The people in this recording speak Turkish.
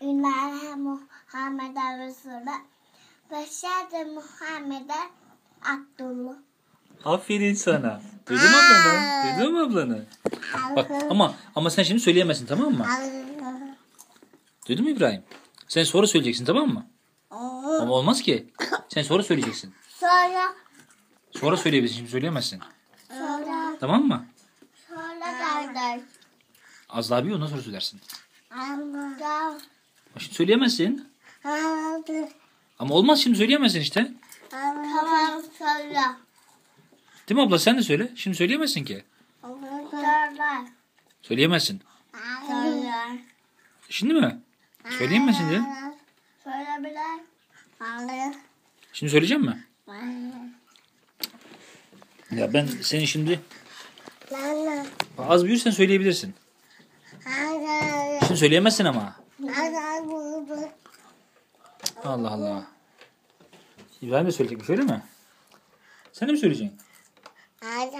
İlahe Muhammeden Resulü. Beşer Muhammeden Abdullah. Aferin sana. Duydun mu ablanı? Duydun mu ablanı? Bak ama ama sen şimdi söyleyemezsin tamam mı? Duydun mu İbrahim? Sen sonra söyleyeceksin tamam mı? Ama olmaz ki. Sen sonra söyleyeceksin. Sonra Sonra söyleyebilirsin şimdi söyleyemezsin. sonra Tamam mı? Az daha bir ondan sonra söylersin. Allah. Ama Şimdi söyleyemezsin. Allah. Ama olmaz şimdi söyleyemezsin işte. Tamam söyle. Değil mi abla sen de söyle. Şimdi söyleyemezsin ki. Söyle. Söyleyemezsin. Söyle. Şimdi mi? Söyleyemezsin diye. Söyle bile. Söyle. Şimdi söyleyeceğim mi? Ya ben senin şimdi az büyürsen söyleyebilirsin. Şimdi söyleyemezsin ama. Allah Allah. İbrahim de söyleyecekmiş öyle mi? Sen de mi söyleyeceksin? Hadi.